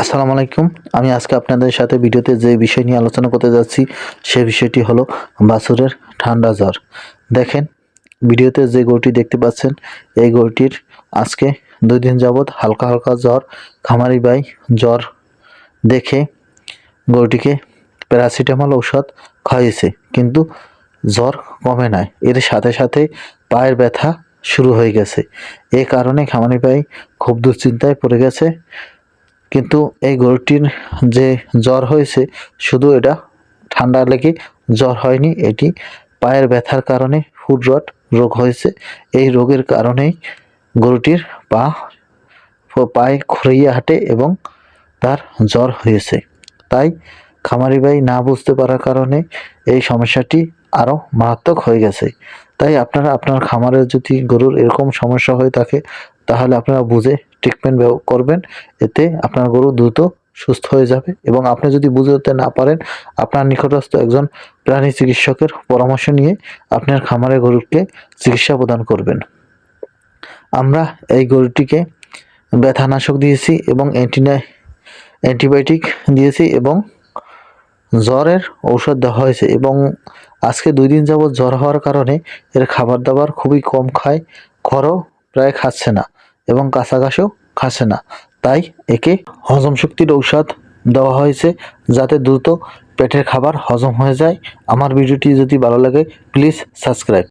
আসসালামু আলাইকুম। আমি আজকে আপনাদের সাথে ভিডিওতে যে বিষয় নিয়ে আলোচনা করতে যাচ্ছি, সে বিষয়টি হলো বাছুরের ঠান্ডা জ্বর। দেখেন, ভিডিওতে যে গরুটি দেখতে পাচ্ছেন, এই গরুটির আজকে দুই দিন যাবৎ হালকা হালকা জ্বর, খামারি বাই জ্বর দেখে গরুটিকে প্যারাসিটামল ঔষধ খাইয়েছে কিন্তু জ্বর কমে নাই। এর সাথে সাথে পায়ের ব্যথা শুরু হয়ে গেছে। এই কারণে খামারি ভাই খুব দুশ্চিন্তায় পড়ে গেছে। কিন্তু এই গরুটির যে জ্বর হয়েছে, শুধু এটা ঠান্ডা লেগে জ্বর হয়নি, এটি পায়ের ব্যথার কারণে ফুড রট রোগ হয়েছে। এই রোগের কারণেই গরুটির পা, পায়ে খুঁড়িয়ে হাঁটে এবং তার জ্বর হয়েছে। তাই খামারি ভাই না বুঝতে পারার কারণে এই সমস্যাটি আরও মারাত্মক হয়ে গেছে। তাই আপনারা, আপনার খামারে যদি গরুর এরকম সমস্যা হয়ে থাকে, তাহলে আপনারা বুঝে ট্রিটমেন্ট করবেন, এতে আপনার গরু দ্রুত সুস্থ হয়ে যাবে এবং আপনি যদি বুঝতে না পারেন, আপনার নিকটস্থ একজন প্রাণী চিকিৎসকের পরামর্শ নিয়ে আপনার খামারের গরুকে চিকিৎসা প্রদান করবেন। আমরা এই গরুটিকে ব্যথানাশক দিয়েছি এবং অ্যান্টিনা, অ্যান্টিবায়োটিক দিয়েছি এবং জ্বরের ঔষধ দেওয়া হয়েছে এবং আজকে দুই দিন যাবৎ জ্বর হওয়ার কারণে এর খাবার দাবার খুবই কম খায় খড়ও প্রায় খাচ্ছে না। এবং কাঁচা খাসে না। তাই একে হজম শক্তির ঔষধ দেওয়া হয়েছে যাতে দ্রুত পেটের খাবার হজম হয়ে যায়। আমার ভিডিওটি যদি ভালো লাগে প্লিজ সাবস্ক্রাইব